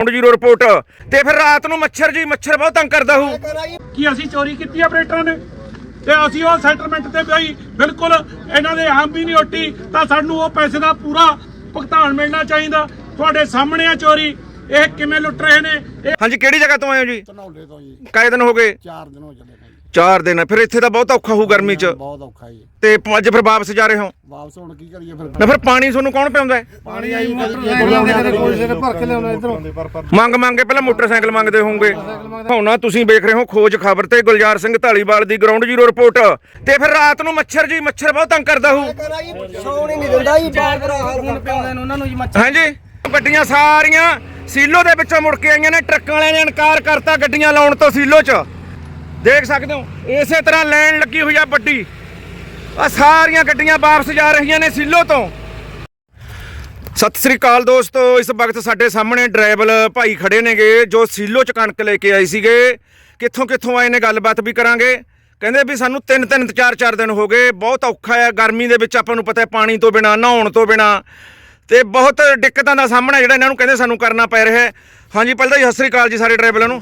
Ground zero report ਤੇ ਫਿਰ ਰਾਤ ਨੂੰ ਮੱਛਰ ਜੀ, ਮੱਛਰ ਬਹੁਤ ਤੰਗ ਕਰਦਾ ਹੂ। ਕਿ ਅਸੀਂ ਚੋਰੀ ਕੀਤੀ ਆ ਆਪਰੇਟਰਾਂ ਨੇ? ਤੇ ਅਸੀਂ ਉਹ ਸੈਟਲਮੈਂਟ ਤੇ ਬਈ ਬਿਲਕੁਲ ਇਹਨਾਂ ਦੇ ਹਮ ਵੀ ਨਹੀਂ ਓਟੀ ਤਾਂ ਸਾਨੂੰ ਉਹ ਪੈਸੇ ਦਾ ਪੂਰਾ ਭੁਗਤਾਨ ਮਿਲਣਾ ਚਾਹੀਦਾ। ਤੁਹਾਡੇ ਸਾਹਮਣੇ ਆ ਚੋਰੀ। ਇਹ ਕਿਵੇਂ ਲੁੱਟ ਰਹੇ ਨੇ? ਹਾਂਜੀ ਕਿਹੜੀ ਜਗ੍ਹਾ ਤੋਂ ਆਏ ਹੋ ਜੀ? ਧਨੌਲੇ ਤੋਂ ਜੀ। ਕਾਏ ਦਿਨ ਹੋ ਗਏ? 4 ਦਿਨ ਹੋ ਚੱਲੇ ਨੇ ਜੀ 4 ਦਿਨ। ਫਿਰ ਇੱਥੇ ਤਾਂ ਬਹੁਤ ਔਖਾ ਹੋਊ ਗਰਮੀ 'ਚ। ਬਹੁਤ ਔਖਾ ਜੀ। ਤੇ ਪ- ਅੱਜ ਫਿਰ ਵਾਪਸ ਜਾ ਰਹੇ ਹੋ? ਵਾਪਸ ਹੁਣ ਕੀ ਕਰੀਏ ਫਿਰ? ਨਾ ਫਿਰ ਪਾਣੀ ਤੁਹਾਨੂੰ ਕੌਣ ਪਿਆਉਂਦਾ ਹੈ? ਪਾਣੀ ਆਈ ਕੋਈ ਭਰ ਕੇ ਲਿਆਉਣਾ ਇਧਰੋਂ। ਮੰਗ ਮੰਗ ਕੇ ਪਹਿਲਾਂ ਮੋਟਰਸਾਈਕਲ ਮੰਗਦੇ ਹੋਵੋਗੇ। ਹੁਣ ਤੁਸੀਂ ਵੇਖ ਰਹੇ ਹੋ ਖੋਜ ਖਬਰ ਤੇ ਗੁਲਜ਼ਾਰ ਸਿੰਘ ਢਾਲੀਵਾਲ ਦੀ ਗਰਾਊਂਡ ਜ਼ੀਰੋ ਰਿਪੋਰਟ ਤੇ ਫਿਰ ਰਾਤ ਨੂੰ ਮੱਛਰ ਜੀ ਮੱਛਰ ਬਹੁਤ ਤੰਗ ਕਰਦਾ ਹੂ ਸੌਣ ਹੀ ਨਹੀਂ ਦਿੰਦਾ ਜੀ ਬਾਹਰ ਬੁਰਾ ਹਾਲ ਹੁਣ ਪਿਆਉਂਦੇ ਨੇ ਉਹਨਾਂ ਨੂੰ ਜੀ ਮੱਛਰ ਹਾਂਜੀ। ਗੱਡੀਆਂ ਸਾਰੀਆਂ ਸੀਲੋ ਦੇ ਵਿੱਚੋਂ ਮੁੜ ਕੇ ਆਈਆਂ ਨੇ, ਟਰੱਕਾਂ ਵਾਲਿਆਂ ਨੇ ਇਨਕਾਰ ਕਰਤਾ ਗੱਡੀਆਂ ਲਾਉਣ ਤੋਂ ਸੀਲੋ 'ਚ। ਦੇਖ ਸਕਦੇ ਹੋ, ਇਸੇ ਤਰ੍ਹਾਂ ਲਾਈਨ ਲੱਗੀ ਹੋਈ ਆ ਵੱਡੀ। ਆ ਸਾਰੀਆਂ ਗੱਡੀਆਂ ਵਾਪਸ ਜਾ ਰਹੀਆਂ ਨੇ ਸੀਲੋ ਤੋਂ। ਸਤਿ ਸ੍ਰੀ ਅਕਾਲ ਦੋਸਤੋ, ਇਸ ਵਕਤ ਸਾਡੇ ਸਾਹਮਣੇ ਡਰਾਈਵਰ ਭਾਈ ਖੜੇ ਨੇਗੇ, ਜੋ ਸੀਲੋ 'ਚ ਕਣਕ ਲੈ ਕੇ ਆਏ ਸੀਗੇ। ਕਿੱਥੋਂ ਕਿੱਥੋਂ ਆਏ ਨੇ, ਗੱਲਬਾਤ ਵੀ ਕਰਾਂਗੇ। ਕਹਿੰਦੇ ਵੀ ਸਾਨੂੰ ਤਿੰਨ ਤਿੰਨ, ਚਾਰ ਚਾਰ ਦਿਨ ਹੋ ਗਏ। ਬਹੁਤ ਔਖਾ ਹੈ ਗਰਮੀ ਦੇ ਵਿੱਚ ਆਪਾਂ ਨੂੰ ਪਤਾ ਹੈ, ਪਾਣੀ ਤੋਂ ਬਿਨਾ, ਨਹਾਉਣ ਤੋਂ ਬਿਨਾ। ਤੇ ਬਹੁਤ ਦਿੱਕਤਾਂ ਦਾ ਸਾਹਮਣਾ ਜਿਹੜਾ ਇਹਨਾਂ ਨੂੰ ਕਹਿੰਦੇ ਸਾਨੂੰ ਕਰਨਾ ਪੈ ਰਿਹਾ ਹੈ। ਹਾਂਜੀ ਪਹਿਲਾਂ ਜੀ ਸਤਿ ਸ੍ਰੀ ਅਕਾਲ ਜੀ ਸਾਰੇ ਡਰਾਈਵਰਾਂ ਨੂੰ।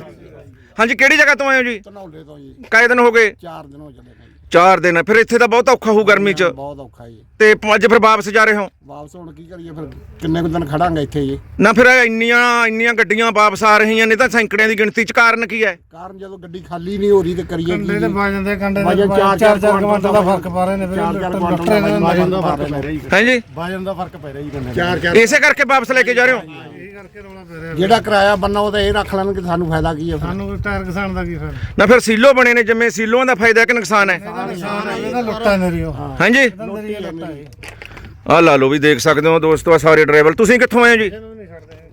ਹਾਂਜੀ ਕਿਹੜੀ ਜਗ੍ਹਾ ਤੋਂ ਆਏ ਹੋ ਜੀ? ਧਨੌਲੇ ਤੋਂ ਜੀ। ਕਾਏ ਦਿਨ ਹੋ ਗਏ? 4 ਦਿਨ ਹੋ ਚੱਲੇ ਨੇ ਚਾਰ ਦਿਨ ਫਿਰ ਇੱਥੇ ਤਾਂ ਬਹੁਤ ਔਖਾ ਹੋਊ ਗਰਮੀ 'ਚ। ਬਹੁਤ ਔਖਾ ਜੀ। ਤੇ ਅੱਜ ਫਿਰ ਵਾਪਸ ਜਾ ਰਹੇ ਹੋ? ਵਾਪਸ ਹੁਣ ਕੀ ਕਰੀਏ ਫਿਰ ਕਿੰਨੇ ਕੁ ਦਿਨ ਖੜਾਂਗੇ ਇੱਥੇ ਜੀ? ਨਾ ਫਿਰ ਇਹ ਇੰਨੀਆਂ ਇੰਨੀਆਂ ਗੱਡੀਆਂ ਵਾਪਸ ਆ ਰਹੀਆਂ ਨੇ ਤਾਂ ਸੈਂਕੜਿਆਂ ਦੀ ਗਿਣਤੀ 'ਚ ਕਾਰਨ ਕੀ ਹੈ? ਕਾਰਨ ਜਦੋਂ ਗੱਡੀ ਖਾਲੀ ਨਹੀਂ ਹੋ ਰਹੀ ਤੇ ਕਰੀਏ ਕੀ ਕੰਡੇ ਤੇ ਜੀ? ਪਾ ਜਾਂਦੇ ਕੰਡੇ ਦੇ ਚਾਰ- ਚਾਰ ਕੁਆਂਟਲ ਦਾ ਫ਼ਰਕ ਪਾ ਰਹੇ ਨੇ ਫਿਰ। ਚਾਰ ਚਾਰ ਕੁਆਂਟਲ ਡਾਕਟਰ ਨੇ ਦਾ ਵਜਨ ਦਾ ਫ਼ਰਕ ਪੈ ਰਿਹਾ ਹਾਂਜੀ। ਵਜਨ ਦਾ ਫ਼ਰਕ ਪੈ ਰਿਹਾ ਜੀ ਕੰਡੇ ਚਾਰ ਚਾਰ ਇਸੇ ਕਰਕੇ ਵਾਪਸ ਲੈ ਕੇ ਜਾ ਰਹੇ ਹੋ? ਇਹ ਕਰਕੇ ਰੌਲਾ ਪੈ ਰਿਹਾ। ਜਿਹੜਾ ਕਿਰਾਇਆ ਬੰਨਾ ਉਹ ਤਾਂ ਇਹ ਰੱਖ ਲੈਣਗੇ ਸਾਨੂੰ ਫਾਇਦਾ ਕੀ ਹੈ ਫਿਰ? ਸਾਨੂੰ ਟਾਇਰ ਕਿਸਾਨ ਦਾ ਕੀ ਫਿਰ ਨਾ ਫਿਰ ਸੀਲੋ ਬਣੇ ਨੇ ਜਿਵੇਂ ਸੀਲੋਆਂ ਦਾ ਫਾਇਦਾ ਕਿ ਨੁਕਸਾਨ ਹੈ? ਇਹਦਾ ਲੁੱਟਾ ਉਹ ਹਾਂਜੀ? ਆਹ ਲਾ ਲਓ ਵੀ ਦੇਖ ਸਕਦੇ ਹੋ ਦੋਸਤੋ ਆਹ ਸਾਰੇ ਡਰਾਈਵਰ ਤੁਸੀਂ ਕਿੱਥੋਂ ਆਏ ਹੋ ਜੀ?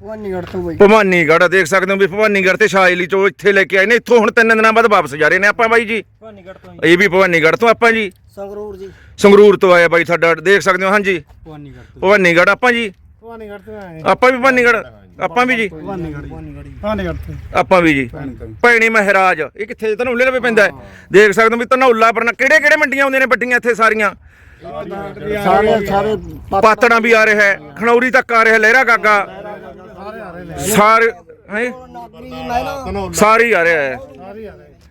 ਭਵਾਨੀਗੜ੍ਹ ਤੋਂ ਬਈ। ਭਵਾਨੀਗੜ੍ਹ ਦੇਖ ਸਕਦੇ ਹੋ ਵੀ ਭਵਾਨੀਗੜ੍ਹ ਤੇ ਸ਼ਾਇਲੀ ਚੋਂ ਇੱਥੇ ਲੈ ਕੇ ਆਏ ਨੇ। ਇੱਥੋਂ ਹੁਣ ਤਿੰਨ ਦਿਨਾਂ ਬਾਅਦ ਵਾਪਸ ਜਾ ਰਹੇ ਨੇ ਆਪਾਂ ਬਾਈ ਜੀ। ਭਵਾਨੀਗੜ੍ਹ ਤੋਂ ਇਹ ਵੀ ਭਵਾਨੀਗੜ੍ਹ ਤੋਂ ਆਪਾਂ ਜੀ। ਸੰਗਰੂਰ ਜੀ। ਸੰਗਰੂਰ ਤੋਂ ਆਏ ਬਾਈ ਸਾਡਾ। ਦੇਖ ਸਕਦੇ ਹੋ ਹਾਂਜੀ। ਭਵਾਨੀਗੜ੍ਹ ਭਵਾਨੀਗੜ੍ਹ ਆਪਾਂ ਜੀ। ਭਵਾਨੀਗੜ੍ਹ ਤੋਂ ਆਏ ਆਪਾਂ ਵੀ ਭਵਾਨੀਗੜ੍ਹ? ਆਪਾਂ ਵੀ ਜੀ? ਭਵਾਨੀਗੜ੍ਹ ਤੋਂ। ਆਪਾਂ ਵੀ ਜੀ। ਭੈਣੀ ਮਹਾਰਾਜ ਇਹ ਕਿੱਥੇ? ਧਨੌਲੇ ਲਵੇ ਪੈਂਦਾ? ਦੇਖ ਸਕਦੇ ਹੋ ਵੀ ਧਨੌਲਾ ਪਰਨਾ ਕਿਹੜੇ ਕਿਹੜੇ ਮੰਡੀਆਂ ਆਉਂਦੀਆਂ ਨੇ ਵੱਡੀਆਂ ਇੱਥੇ ਸਾਰੀਆਂ? ਸਾਰੇ ਸਾਰੇ ਪਾਤੜਾਂ ਵੀ ਆ ਰਿਹਾ ਹੈ ਖਣੌਰੀ ਤੱਕ ਆ ਰਿਹਾ ਲਹਿਰਾ ਗਾਗਾ। ਸਾਰੇ ਹੈ? ਸਾਰੇ ਹੀ ਆ ਰਿਹਾ ਹੈ।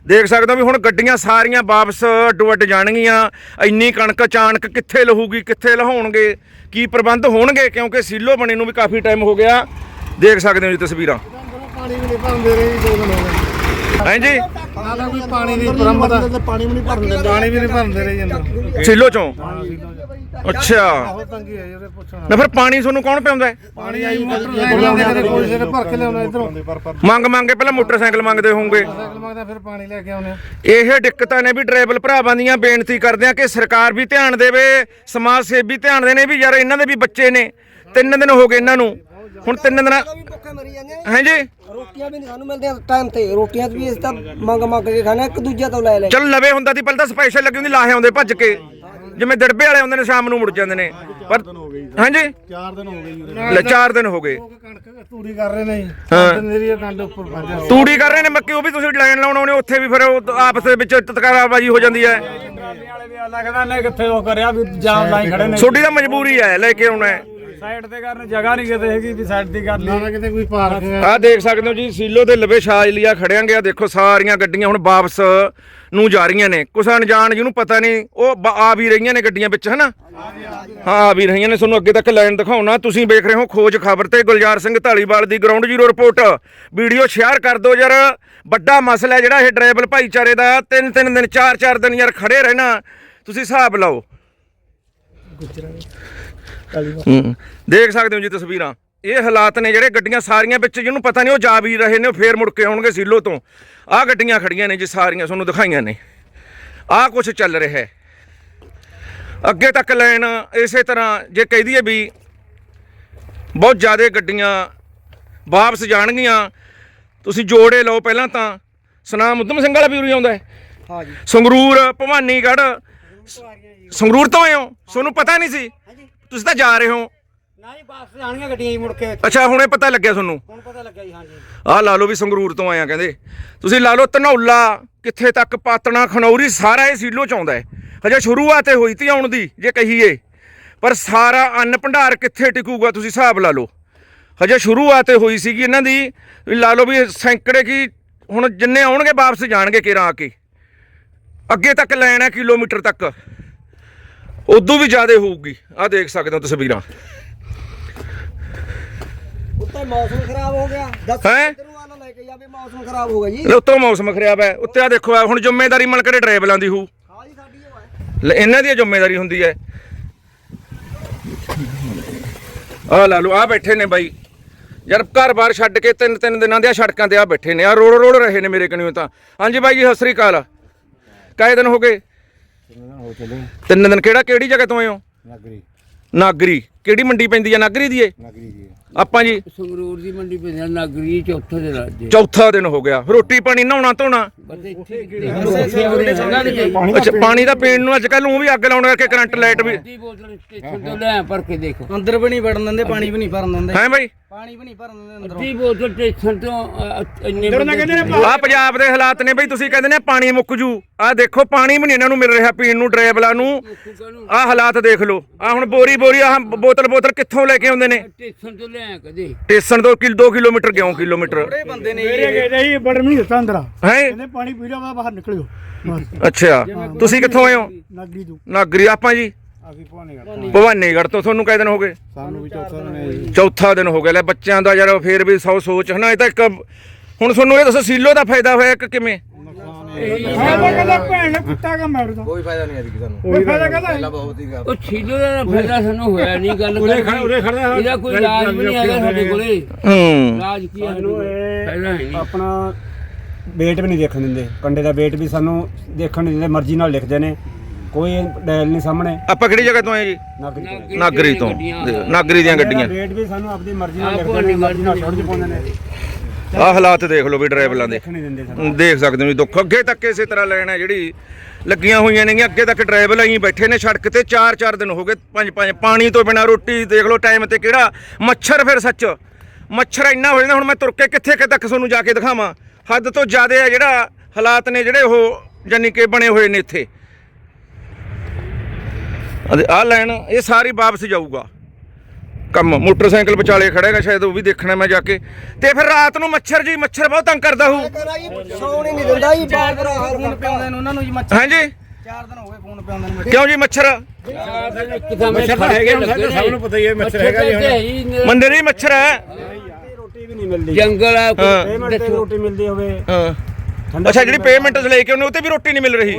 ਦੇਖ ਸਕਦੇ ਹੋ ਵੀ ਹੁਣ ਗੱਡੀਆਂ ਸਾਰੀਆਂ ਵਾਪਸ ਅੱਡੋ ਅੱਡ ਜਾਣਗੀਆਂ। ਇੰਨੀ ਕਣਕ ਅਚਾਨਕ ਕਿੱਥੇ ਲਹੂਗੀ ਕਿੱਥੇ ਲਹਾਉਣਗੇ? ਕੀ ਪ੍ਰਬੰਧ ਹੋਣਗੇ? ਕਿਉਂਕਿ ਸੀਲੋ ਬਣੇ ਨੂੰ ਵੀ ਕਾਫੀ ਟਾਈਮ ਹੋ ਗਿਆ। ਦੇਖ ਸਕਦੇ ਹੋ ਜੀ ਤਸਵੀਰਾਂ। ਪਾਣੀ ਵੀ ਨਹੀਂ ਭਰਦੇ ਰਹੇ ਜੀ ਦੋ ਦਿਨ ਹੋ ਗਏ। ਹਾਂਜੀ ਨਾ ਤਾਂ ਕੋਈ ਪਾਣੀ ਦੀ ਪ੍ਰਬੰਧ ਦਾ ਤੇ ਪਾਣੀ ਵੀ ਨਹੀਂ ਭਰਨ ਦਿੰਦੇ ਪਾਣੀ ਵੀ ਨਹੀਂ ਭਰਦੇ ਰਹੇ ਜਾਂਦਾ ਸੀਲੋ ਚੋਂ। ਅੱਛਾ। ਬਹੁਤ ਤੰਗੀ ਹੈ ਜਿਹੜੇ ਪੁੱਛਣਾ ਨਾ ਫਿਰ ਪਾਣੀ ਤੁਹਾਨੂੰ ਕੌਣ ਪਿਆਉਂਦਾ ਹੈ? ਪਾਣੀ ਆਈ ਮੋਟਰਸਾਈਕਲ ਦੇ ਕੋਈ ਸਿਰ ਭਰ ਕੇ ਲਿਆਉਣਾ ਇਧਰੋਂ। ਮੰਗ ਮੰਗ ਕੇ ਪਹਿਲਾਂ ਮੋਟਰਸਾਈਕਲ ਮੰਗਦੇ ਹੋਵੋਗੇ। ਸਾਈਕਲ ਮੰਗਦਾ ਫਿਰ ਪਾਣੀ ਲੈ ਕੇ ਆਉਣੇ ਇਹ ਦਿੱਕਤਾਂ ਨੇ ਵੀ ਡਰਾਈਵਰ ਭਰਾਵਾਂ ਦੀਆਂ ਬੇਨਤੀ ਕਰਦੇ ਆ ਕਿ ਸਰਕਾਰ ਵੀ ਧਿਆਨ ਦੇਵੇ ਸਮਾਜ ਸੇਵੀ ਧਿਆਨ ਦੇਣੇ ਵੀ ਯਾਰ ਇਹਨਾਂ ਦੇ ਵੀ ਬੱਚੇ ਨੇ। ਤਿੰਨ ਦਿਨ ਹੋ ਗਏ ਇਹਨਾਂ ਨੂੰ। ਹੁਣ ਤਿੰਨ ਦਿਨ ਵੀ ਭੁੱਖੇ ਮਰੀ ਜਾਂਦੇ ਆ ਹਾਂਜੀ। ਰੋਟੀਆਂ ਵੀ ਨਹੀਂ ਸਾਨੂੰ ਮਿਲਦੀਆਂ ਟਾਈਮ ਤੇ। ਰੋਟੀਆਂ ਵੀ ਇਸ ਤਾਂ ਮੰਗ ਮੰਗ ਕੇ ਖਾਣੇ ਇੱਕ ਦੂਜੇ ਤੋਂ ਲੈ ਲੈ। ਚਲ ਲਵੇ ਹੁੰਦਾ ਦੀ ਪਹਿਲਾਂ ਤਾਂ ਸਪੈਸ਼ਲ ਲੱਗੀ ਹੁੰਦੀ ਲਾਹੇ ਆਉਂਦੇ ਭੱਜ ਕੇ। ਜਿਵੇਂ ਦੜਬੇ ਵਾਲੇ ਹੁੰਦੇ ਨੇ ਸ਼ਾਮ ਨੂੰ ਮੁੜ ਜਾਂਦੇ ਨੇ। ਪਰ ਹਾਂਜੀ? 4 ਦਿਨ ਹੋ ਗਏ ਜੀ ਲੈ 4 ਦਿਨ ਹੋ ਗਏ। ਕਣਕ ਤੂੜੀ ਕਰ ਰਹੇ ਨੇ ਹਾਂ। ਨੇਰੀ ਕੰਡ ਉੱਪਰ ਵੱਜਿਆ ਤੂੜੀ ਕਰ ਰਹੇ ਨੇ ਮੱਕੀ ਉਹ ਵੀ ਤੁਸੀਂ ਲਾਈਨ ਲਾਉਣ ਆਉਣੇ ਉੱਥੇ ਵੀ ਫਿਰ ਉਹ ਆਪਸ ਦੇ ਵਿੱਚ ਤਤਕਾਰਾਬਾਜੀ ਹੋ ਜਾਂਦੀ ਹੈ। ਵਾਲੇ ਵੀ ਲੱਗਦਾ ਨੇ ਕਿੱਥੇ ਉਹ ਕਰਿਆ ਵੀ ਜਾਮ ਲਾਈ ਖੜੇ ਨੇ। ਛੋਟੀ ਤਾਂ ਮਜਬੂਰੀ ਹੈ ਲੈ ਕੇ ਆਉਣਾ ਹੈ। ਸਾਈਡ ਤੇ ਕਰਨ ਜਗ੍ਹਾ ਨਹੀਂ ਕਿਤੇ ਹੈਗੀ ਵੀ ਸਾਈਡ ਦੀ ਕਰ ਨਾ ਲਈ ਤਾਂ ਕਿਤੇ ਕੋਈ ਪਾਰਕ ਹੈ। ਆਹ ਦੇਖ ਸਕਦੇ ਹੋ ਜੀ ਸੀਲੋ ਦੇ ਲਵੇ ਸ਼ਾਜਲੀਆ ਖੜਿਆਂ ਗਿਆ ਦੇਖੋ ਸਾਰੀਆਂ ਗੱਡੀਆਂ ਹੁਣ ਵਾਪਸ ਨੂੰ ਜਾ ਰਹੀਆਂ ਨੇ। ਕੁਛ ਅਣਜਾਣ ਜਿਹਨੂੰ ਪਤਾ ਨਹੀਂ ਉਹ ਬ- ਆ ਵੀ ਰਹੀਆਂ ਨੇ ਗੱਡੀਆਂ ਵਿੱਚ ਹਨਾ? ਹਾਂ ਆ ਵੀ ਰਹੀਆਂ ਨੇ। ਤੁਹਾਨੂੰ ਅੱਗੇ ਤੱਕ ਲਾਈਨ ਦਿਖਾਉਣਾ। ਤੁਸੀਂ ਵੇਖ ਰਹੇ ਹੋ ਖੋਜ ਖਬਰ ਤੇ ਗੁਲਜ਼ਾਰ ਸਿੰਘ ਢਾਲੀਵਾਲ ਦੀ ground zero report video share ਕਰ ਦਿਓ ਯਾਰ। ਵੱਡਾ ਮਸਲਾ ਹੈ ਜਿਹੜਾ ਇਹ ਡਰਾਈਵਰ ਭਾਈਚਾਰੇ ਦਾ। ਤਿੰਨ ਤਿੰਨ ਦਿਨ ਚਾਰ ਚਾਰ ਦਿਨ ਯਾਰ ਖੜੇ ਰਹਿਣਾ। ਤੁਸੀਂ ਹਿਸਾਬ ਲਾਓ। ਹੂੰ। ਦੇਖ ਸਕਦੇ ਹੋ ਜੀ ਤਸਵੀਰਾਂ। ਇਹ ਹਾਲਾਤ ਨੇ ਜਿਹੜੇ ਗੱਡੀਆਂ ਸਾਰੀਆਂ ਵਿੱਚ ਜਿਹਨੂੰ ਪਤਾ ਨਹੀਂ ਉਹ ਜਾ ਵੀ ਰਹੇ ਨੇ ਉਹ ਫੇਰ ਮੁੜ ਕੇ ਆਉਣਗੇ ਸੀਲੋ ਤੋਂ। ਆਹ ਗੱਡੀਆਂ ਖੜੀਆਂ ਨੇ ਜੀ ਸਾਰੀਆਂ ਤੁਹਾਨੂੰ ਦਿਖਾਈਆਂ ਨੇ। ਆਹ ਕੁਝ ਚੱਲ ਰਿਹਾ ਹੈ। ਅੱਗੇ ਤੱਕ ਲਾਈਨ ਇਸੇ ਤਰ੍ਹਾਂ ਜੇ ਕਹਿ ਦਈਏ ਵੀ ਬਹੁਤ ਜ਼ਿਆਦਾ ਗੱਡੀਆਂ ਵਾਪਸ ਜਾਣਗੀਆਂ। ਤੁਸੀਂ ਜੋੜੇ ਲਓ ਪਹਿਲਾਂ ਤਾਂ। ਸੁਨਾਮ ਉਦਮ ਸਿੰਘ ਵਾਲਾ ਵੀ ਉਰੀ ਆਉਂਦਾ ਹੈ। ਹਾਂ ਜੀ। ਸੰਗਰੂਰ ਭਵਾਨੀਗੜ੍ਹ। ਸੰਗਰੂਰ ਤੋਂ ਆਏ ਹੋ? ਤੁਹਾਨੂੰ ਪਤਾ ਨਹੀਂ ਸੀ? ਤੁਸੀਂ ਤਾਂ ਜਾ ਰਹੇ ਹੋ। ਨਾ ਜੀ ਵਾਪਸ ਜਾਣੀਆਂ ਗੱਡੀਆਂ ਜੀ ਮੁੜ ਕੇ। ਅੱਛਾ ਹੁਣੇ ਪਤਾ ਲੱਗਿਆ ਤੁਹਾਨੂੰ? ਹੁਣ ਪਤਾ ਲੱਗਿਆ ਜੀ ਹਾਂ ਜੀ ਆਹ ਲਾ ਲਓ ਵੀ ਸੰਗਰੂਰ ਤੋਂ ਆਇਆ ਕਹਿੰਦੇ। ਤੁਸੀਂ ਲਾ ਲਓ ਧਨੌਲਾ ਕਿੱਥੇ ਤੱਕ ਪਾਤਣਾ ਖਨੌਰੀ ਸਾਰਾ ਇਹ ਸੀਲੋ ਚ ਆਉਂਦਾ ਹੈ। ਹਜੇ ਸ਼ੁਰੂਆਤ ਹੀ ਹੋਈ ਤੀ ਆਉਣ ਦੀ ਜੇ ਕਹੀਏ। ਪਰ ਸਾਰਾ ਅੰਨ ਭੰਡਾਰ ਕਿੱਥੇ ਟਿਕੂਗਾ ਤੁਸੀਂ ਹਿਸਾਬ ਲਾ ਲਓ। ਹਜੇ ਸ਼ੁਰੂਆਤ ਹੋਈ ਸੀਗੀ ਇਹਨਾਂ ਦੀ ਵੀ ਲਾ ਲਓ ਵੀ ਸੈਂਕੜੇ ਕੀ ਹੁਣ ਜਿੰਨੇ ਆਉਣਗੇ ਵਾਪਸ ਜਾਣਗੇ ਕਿਰਾਂ ਆ ਕੇ। ਅੱਗੇ ਤੱਕ ਲੈਣ ਹੈ ਕਿਲੋਮੀਟਰ ਤੱਕ। ਉਦੋਂ ਵੀ ਜ਼ਿਆਦਾ ਹੋਊਗੀ। ਆ ਦੇਖ ਸਕਦੇ ਹੋ ਤਸਵੀਰਾਂ ਉੱਤੇ ਮੌਸਮ ਖਰਾਬ ਹੋ ਗਿਆ। ਦੱਸ ਹੈਂ? ਆਣਾ ਲੈ ਕੇ ਜਾਵੇ ਮੌਸਮ ਖਰਾਬ ਹੋ ਗਿਆ ਜੀ। ਲੈ ਉੱਤੋਂ ਮੌਸਮ ਖਰਾਬ ਹੈ। ਉੱਤੇ ਆ ਦੇਖੋ ਆ ਹੁਣ ਜ਼ਿੰਮੇਵਾਰੀ ਮਨ ਕਰੇ ਡਰਾਈਵਰਾਂ ਦੀ ਹੋਊ। ਹਾਂ ਜੀ ਸਾਡੀ ਉਹ ਹੈ। ਲੈ ਇਹਨਾਂ ਦੀ ਜ਼ਿੰਮੇਵਾਰੀ ਹੁੰਦੀ ਹੈ। ਆ ਲਾ ਲਓ ਆ ਬੈਠੇ ਨੇ ਬਾਈ। ਯਾਰ ਘਰ-ਬਾਰ ਛੱਡ ਕੇ ਤਿੰਨ ਤਿੰਨ ਦਿਨਾਂ ਦੇ ਆ ਸੜਕਾਂ ਤੇ ਆ ਬੈਠੇ ਨੇ। ਆ ਰੋੜ ਰੋੜ ਰਹੇ ਨੇ ਮੇਰੇ ਕਨੀਓ ਤਾਂ। ਹਾਂਜੀ ਬਾਈ ਜੀ ਸਤਿ ਸ੍ਰੀ ਅਕਾਲ। ਕਾਏ ਦਿਨ ਹੋ ਗਏ? ਤਿੰਨ ਦਿਨ ਕਿਹੜਾ ਕਿਹੜੀ ਜਗ੍ਹਾ ਤੋਂ ਆਏ ਹੋ? ਨਗਰੀ। ਨਾਗਰੀ। ਕਿਹੜੀ ਮੰਡੀ ਪੈਂਦੀ ਹੈ? ਨਾਗਰੀ ਦੀ ਏ ਨਗਰੀ ਜੀ ਆਪਾਂ ਜੀ ਸੰਗਰੂਰ ਦੀ ਮੰਡੀ ਪੈਂਦੀ ਨਾਗਰੀ ਚੌਥੇ ਦੇ ਰਾਜੇ ਚੌਥਾ ਦਿਨ ਹੋ ਗਿਆ। ਰੋਟੀ ਪਾਣੀ ਨਹਾਉਣਾ ਧੋਣਾ? ਅੱਛਾ ਪਾਣੀ ਦਾ ਪੀਣ ਨੂੰ ਅੱਜ ਕੱਲ ਉਹ ਵੀ ਅੱਗ ਲਾਉਣ ਕਰਕੇ ਕਰੰਟ ਲਾਈਟ ਵੀ ਦੀ ਬੋਤਲ ਸਟੇਸ਼ਨ ਤੋਂ ਲੈ ਭਰ ਕੇ ਦੇਖੋ। ਅੰਦਰ ਵੀ ਨਹੀਂ ਵੜਨ ਦਿੰਦੇ ਪਾਣੀ ਵੀ ਨਹੀਂ ਭਰਨ ਦਿੰਦੇ। ਹੈ ਬਾਈ? ਪਾਣੀ ਵੀ ਨਹੀਂ ਭਰਨ ਦਿੰਦੇ ਅੰਦਰੋਂ। ਦੀ ਬੋਤਲ ਸਟੇਸ਼ਨ ਤੋਂ ਇੰਨੇ ਆ ਪੰਜਾਬ ਦੇ ਹਾਲਾਤ ਨੇ ਬਈ ਤੁਸੀਂ ਕਹਿੰਦੇ ਨੇ ਪਾਣੀ ਮੁੱਕ ਜੂ। ਆ ਦੇਖੋ ਪਾਣੀ ਵੀ ਨਹੀਂ ਇਹਨਾਂ ਨੂੰ ਮਿਲ ਰਿਹਾ ਪੀਣ ਨੂੰ ਡਰਾਈਵਰਾਂ ਨੂੰ। ਆ ਹਾਲਾਤ ਦੇਖ ਲਓ। ਆ ਹੁਣ ਬੋਰੀ ਬੋਰੀ ਆ ਬੋਤਲ ਬੋਤਲ ਕਿੱਥੋਂ ਲੈ ਕੇ ਆਉਂਦੇ ਨੇ? ਸਟੇਸ਼ਨ ਤੋਂ ਲੈ ਕਦੇ? ਸਟੇਸ਼ਨ ਤੋਂ ਕਿਲ 2 ਕਿਲੋਮੀਟਰ ਗਿਓ ਕਿਲੋਮੀਟਰ। ਬੰਦੇ ਨੇ ਮੇਰੇ ਗਏ ਜੀ ਬੜਨ ਨਹੀਂ ਦਿੱਤਾ ਅੰਦਰ। ਹੈ? ਕਹਿੰਦੇ ਪਾਣੀ ਪੀ ਲਿਆ ਵਾ ਬਾਹਰ ਨਿਕਲਿਓ। ਬਸ। ਅੱਛਾ। ਤੁਸੀਂ ਕਿੱਥੋਂ ਆਏ ਹੋ? ਨਗਰੀ ਤੋਂ। ਨਾਗਰੀ ਆਪਾਂ ਜੀ? ਅਸੀਂ ਭਵਾਨੀਗੜ੍ਹ ਤੋਂ ਤੁਹਾਨੂੰ ਕਿਹ ਦਿਨ ਹੋ ਗਏ? ਸਾਨੂੰ ਵੀ ਚੌਥਾ ਦਿਨ ਜੀ। ਚੌਥਾ ਦਿਨ ਹੋ ਗਿਆ। ਲੈ ਬੱਚਿਆਂ ਦਾ ਯਾਰ ਫੇਰ ਵੀ ਸੌ ਸੋਚ। ਹਨਾ ਇਹ ਤਾਂ ਇੱਕ ਹੁਣ ਤੁਹਾਨੂੰ ਇਹ ਦੱਸੋ ਸੀਲੋ ਦਾ ਫਾਇਦਾ ਹੋਇਆ ਕਿ ਕਿਵੇਂ? ਫਾਇਦਾ ਕਹਿੰਦਾ ਭੈਣ ਨੇ ਕੁੱਤਾ ਕੰਮ ਹੈ ਉਹਦਾ ਕੋਈ ਫਾਇਦਾ ਨਹੀਂ ਆਦੀ ਸਾਨੂੰ। ਕੋਈ ਫਾਇਦਾ ਕਹਿੰਦਾ? ਉਹ ਛੀਲੋ ਦਾ ਫਾਇਦਾ ਸਾਨੂੰ ਹੋਇਆ ਨਹੀਂ ਗੱਲ ਕਰ ਉਰੇ ਖੜਾ। ਇਹਦਾ ਕੋਈ ਇਲਾਜ ਵੀ ਨਹੀਂ ਹੈਗਾ ਸਾਡੇ ਕੋਲੇ। ਹੂੰ ਇਲਾਜ ਕੀ ਹੈ ਸਾਡੇ ਕੋਲ? ਫਾਇਦਾ ਹੈ ਨਹੀਂ। ਆਪਣਾ ਵੇਟ ਵੀ ਨਹੀਂ ਦੇਖਣ ਦਿੰਦੇ। ਕੰਡੇ ਦਾ ਵੇਟ ਵੀ ਸਾਨੂੰ ਦੇਖਣ ਨਹੀਂ ਦਿੰਦੇ ਮਰਜ਼ੀ ਨਾਲ ਲਿਖਦੇ ਨੇ। ਕੋਈ ਡੈਲ ਨਹੀਂ ਸਾਹਮਣੇ। ਆਪਾਂ ਕਿਹੜੀ ਜਗ੍ਹਾ ਤੋਂ ਆਏ ਜੀ? ਨਾਗਰਿਕ। ਨਾਗਰੀ ਤੋਂ। ਗੱਡੀਆਂ। ਨਾਗਰੀ ਦੀਆਂ ਗੱਡੀਆਂ। ਵੇਟ ਵੀ ਸਾਨੂੰ ਆਪਣੀ ਮਰਜ਼ੀ ਨਾਲ ਆਪ ਲਿਖਦੇ ਨੇ ਮਰਜ਼ੀ ਨਾਲ ਛੱਡ ਪਾਉਂਦੇ ਨੇ। ਆਹ ਹਾਲਾਤ ਦੇਖ ਲਓ ਵੀ ਡਰਾਈਵਰਾਂ ਦੇ। ਦੇਖ ਸਕਦੇ ਹੋ ਜੀ ਦੁੱਖ। ਅੱਗੇ ਤੱਕ ਇਸੇ ਤਰ੍ਹਾਂ ਲੈਣ ਹੈ ਜਿਹੜੀ ਲੱਗੀਆਂ ਹੋਈਆਂ ਨੇਗੀਆਂ ਅੱਗੇ ਤੱਕ ਡਰਾਈਵਰ ਆਈ ਬੈਠੇ ਨੇ ਸੜਕ ਤੇ 4-4 ਦਿਨ ਹੋ ਗਏ ਪੰਜ ਪੰਜ ਪਾਣੀ ਤੋਂ ਬਿਨਾ ਰੋਟੀ ਦੇਖ ਲਓ ਟਾਈਮ ਤੇ ਕਿਹੜਾ ਮੱਛਰ ਫਿਰ ਸੱਚ। ਮੱਛਰ ਇੰਨਾ ਹੋ ਜਾਂਦਾ ਹੁਣ ਮੈਂ ਤੁਰ ਕੇ ਕਿੱਥੇ ਕਿ ਤੱਕ ਤੁਹਾਨੂੰ ਜਾ ਕੇ ਦਿਖਾਵਾਂ। ਹੱਦ ਤੋਂ ਜ਼ਿਆਦਾ ਹੈ ਜਿਹੜਾ ਹਾਲਾਤ ਨੇ ਜਿਹੜੇ ਉਹ ਜਾਨੀ ਕਿ ਬਣੇ ਹੋਏ ਨੇ ਇੱਥੇ। ਆ ਲੈਣ ਇਹ ਸਾਰੀ ਵਾਪਸ ਜਾਊਗਾ। ਕੰਮ ਮੋਟਰਸਾਈਕਲ ਵਿਚਾਲੇ ਖੜੇਗਾ ਸ਼ਾਇਦ ਉਹ ਵੀ ਦੇਖਣਾ ਮੈਂ ਜਾ ਕੇ। ਤੇ ਫਿਰ ਰਾਤ ਨੂੰ ਮੱਛਰ ਜੀ ਮੱਛਰ ਬਹੁਤ ਤੰਗ ਕਰਦਾ ਹੋਊ ਕਹਿੰਦਾ ਜੀ ਸੌਣ ਹੀ ਨਹੀਂ ਦਿੰਦਾ ਜੀ ਬਾਰ ਬਾਰ ਫੋਨ ਪਿਆਉਂਦੇ ਨੇ ਉਹਨਾਂ ਨੂੰ ਜੀ ਮੱਛਰ ਹਾਂਜੀ। ਚਾਰ ਦਿਨ ਹੋ ਗਏ ਫੋਨ ਪਿਆਉਂਦੇ ਨੇ ਕਿਉਂ ਜੀ ਮੱਛਰ? ਮੱਛਰ ਤਾਂ ਹੈਗੇ ਹੁਣ ਸਾਡੇ ਸਭ ਨੂੰ ਪਤਾ ਹੀ ਹੈ ਮੱਛਰ ਹੈਗਾ ਜੀ ਹੁਣ। ਮੰਦਿਰ ਹੀ ਮੱਛਰ ਹੈ। ਰੋਟੀ ਵੀ ਨਹੀਂ ਮਿਲਦੀ। ਜੰਗਲ ਆ ਕੋਈ ਹਾਂ। ਪੇਮੈਂਟ ਤੇ ਰੋਟੀ ਮਿਲਦੀ ਹੋਵੇ। ਹਾਂ। ਠੰਡਾ ਅੱਛਾ ਜਿਹੜੀ ਪੇਮੈਂਟ ਲੈ ਕੇ ਉਹਨੇ ਉਹ ਤੇ ਵੀ ਰੋਟੀ ਨਹੀਂ ਮਿਲ ਰਹੀ।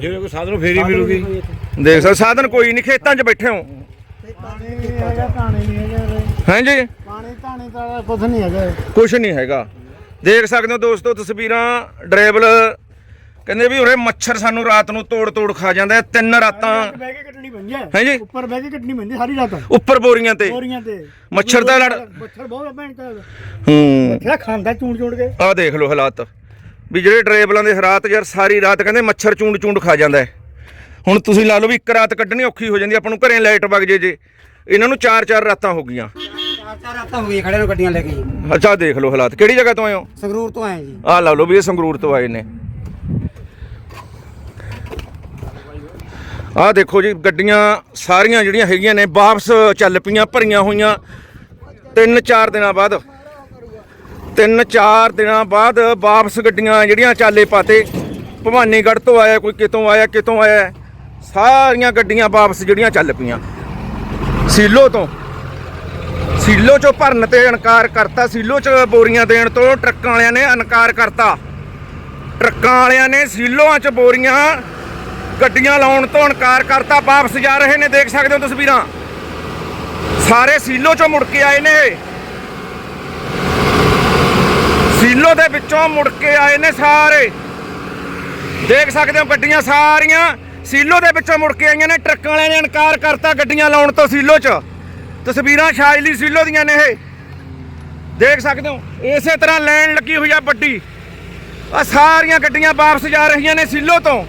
ਜਿਹੜੇ ਕੋਈ ਸਾਧਨ ਨੂੰ ਫੇਰੀ ਮਿਲੂਗੀ। ਦੇਖ ਸਕਦੇ ਸਾਧਨ ਕੋਈ ਨਹੀਂ ਖੇਤਾਂ 'ਚ ਬੈਠੇ ਹੋ। ਪਾਣੀ ਨਹੀਂ ਹੈਗਾ ਪਾਣੀ ਨਹੀਂ ਹੈਗਾ ਹਾਂਜੀ? ਪਾਣੀ ਧਾਣੀ ਤਾਂ ਕੁਝ ਨਹੀਂ ਹੈਗਾ। ਕੁਝ ਨਹੀਂ ਹੈਗਾ। ਦੇਖ ਸਕਦੇ ਹੋ ਦੋਸਤੋ ਤਸਵੀਰਾਂ ਡਰਾਈਵਰ ਕਹਿੰਦੇ ਵੀ ਉਰੇ ਮੱਛਰ ਸਾਨੂੰ ਰਾਤ ਨੂੰ ਤੋੜ ਤੋੜ ਖਾ ਜਾਂਦਾ ਹੈ। ਤਿੰਨ ਰਾਤਾਂ। ਬਹਿ ਕੇ ਕੱਟਣੀ ਪੈਂਦੀ ਹੈ। ਹਾਂਜੀ? ਉੱਪਰ ਬਹਿ ਕੇ ਕੱਟਣੀ ਪੈਂਦੀ ਸਾਰੀ ਰਾਤ। ਉੱਪਰ ਬੋਰੀਆਂ ਤੇ। ਬੋਰੀਆਂ ਤੇ। ਮੱਛਰ ਤਾਂ ਲੜ ਮੱਛਰ ਬਹੁਤ ਭੈਣ ਦਾ ਹੂੰ। ਜਿਹੜਾ ਖਾਂਦਾ ਚੂਣ ਚੂਣ ਕੇ। ਆਹ ਦੇਖ ਲਓ ਹਾਲਾਤ। ਵੀ ਜਿਹੜੇ ਡਰਾਈਵਰਾਂ ਦੇ ਹਾਲਾਤ ਯਾਰ ਸਾਰੀ ਰਾਤ ਕਹਿੰਦੇ ਮੱਛਰ ਚੂੰਡ ਚੂੰਡ ਖਾ ਜਾਂਦਾ ਹੈ। ਹੁਣ ਤੁਸੀਂ ਲਾ ਲਓ ਵੀ ਇੱਕ ਰਾਤ ਕੱਢਣੀ ਔਖੀ ਹੋ ਜਾਂਦੀ ਆਪਾਂ ਨੂੰ ਘਰੇ ਲਾਈਟ ਵਗ ਜੇ ਜੇ। ਇਹਨਾਂ ਨੂੰ ਚਾਰ ਚਾਰ ਰਾਤਾਂ ਹੋ ਗਈਆਂ। ਚਾਰ ਚਾਰ ਰਾਤਾਂ ਹੋ ਗਈਆਂ ਖੜੇ ਨੂੰ ਗੱਡੀਆਂ ਲੈ ਕੇ ਜੀ। ਅੱਛਾ ਦੇਖ ਲਓ ਹਾਲਾਤ। ਕਿਹੜੀ ਜਗ੍ਹਾ ਤੋਂ ਆਏ ਹੋ? ਸੰਗਰੂਰ ਤੋਂ ਆਏ ਜੀ। ਆਹ ਲਾ ਲਓ ਵੀ ਇਹ ਸੰਗਰੂਰ ਤੋਂ ਆਏ ਨੇ। ਆਹ ਦੇਖੋ ਜੀ ਗੱਡੀਆਂ ਸਾਰੀਆਂ ਜਿਹੜੀਆਂ ਹੈਗੀਆਂ ਨੇ ਵਾਪਸ ਚੱਲ ਪਈਆਂ ਭਰੀਆਂ ਹੋਈਆਂ। ਤਿੰਨ ਚਾਰ ਦਿਨਾਂ ਬਾਅਦ ਤਿੰਨ ਚਾਰ ਦਿਨਾਂ ਬਾਅਦ ਵਾਪਸ ਗੱਡੀਆਂ ਜਿਹੜੀਆਂ ਚਾਲੇ ਪਾਤੇ। ਭਵਾਨੀਗੜ੍ਹ ਤੋਂ ਆਇਆ ਕੋਈ ਕਿਤੋਂ ਆਇਆ ਕਿਤੋਂ ਆਇਆ। ਸਾਰੀਆਂ ਗੱਡੀਆਂ ਵਾਪਸ ਜਿਹੜੀਆਂ ਚੱਲ ਪਈਆਂ। ਸੀਲੋ ਤੋਂ। ਸੀਲੋ ਚੋਂ ਭਰਨ ਤੇ ਇਨਕਾਰ ਕਰਤਾ। ਸੀਲੋ ਚ ਬੋਰੀਆਂ ਦੇਣ ਤੋਂ ਟਰੱਕਾਂ ਵਾਲਿਆਂ ਨੇ ਇਨਕਾਰ ਕਰਤਾ। ਟਰੱਕਾਂ ਵਾਲਿਆਂ ਨੇ ਸੀਲੋਆਂ ਚ ਬੋਰੀਆਂ ਗੱਡੀਆਂ ਲਾਉਣ ਤੋਂ ਇਨਕਾਰ ਕਰਤਾ। ਵਾਪਸ ਜਾ ਰਹੇ ਨੇ, ਦੇਖ ਸਕਦੇ ਹੋ ਤਸਵੀਰਾਂ। ਸਾਰੇ ਸੀਲੋ ਚੋਂ ਮੁੜ ਕੇ ਆਏ ਨੇ ਸੀਲੋ ਦੇ ਵਿੱਚੋਂ ਮੁੜ ਕੇ ਆਏ ਨੇ ਸਾਰੇ। ਦੇਖ ਸਕਦੇ ਹੋ ਗੱਡੀਆਂ ਸਾਰੀਆਂ। ਸੀਲੋ ਦੇ ਵਿੱਚੋਂ ਮੁੜ ਕੇ ਆਈਆਂ ਨੇ, ਟਰੱਕਾਂ ਵਾਲਿਆਂ ਨੇ ਇਨਕਾਰ ਕਰਤਾ ਗੱਡੀਆਂ ਲਾਉਣ ਤੋਂ ਸੀਲੋ 'ਚ। ਤਸਵੀਰਾਂ ਸ਼ਾਇਲੀ ਸੀਲੋ ਦੀਆਂ ਨੇ ਇਹ। ਦੇਖ ਸਕਦੇ ਹੋ, ਇਸੇ ਤਰ੍ਹਾਂ ਲੈਣ ਲੱਗੀ ਹੋਈ ਆ ਵੱਡੀ। ਆ ਸਾਰੀਆਂ ਗੱਡੀਆਂ ਵਾਪਸ ਜਾ ਰਹੀਆਂ ਨੇ ਸੀਲੋ ਤੋਂ।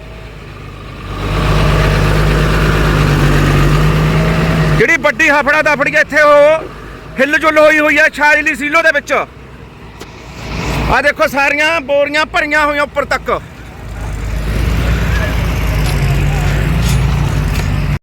ਜਿਹੜੀ ਵੱਡੀ ਹਫੜਾ ਦਫੜੀ ਇੱਥੇ, ਉਹ ਹਿੱਲ ਜੁਲ ਹੋਈ ਹੋਈ ਆ ਸ਼ਾਇਲੀ ਸੀਲੋ ਦੇ ਵਿੱਚ। ਆ ਦੇਖੋ, ਸਾਰੀਆਂ ਬੋਰੀਆਂ ਭਰੀਆਂ ਹੋਈਆਂ ਉੱਪਰ ਤੱਕ।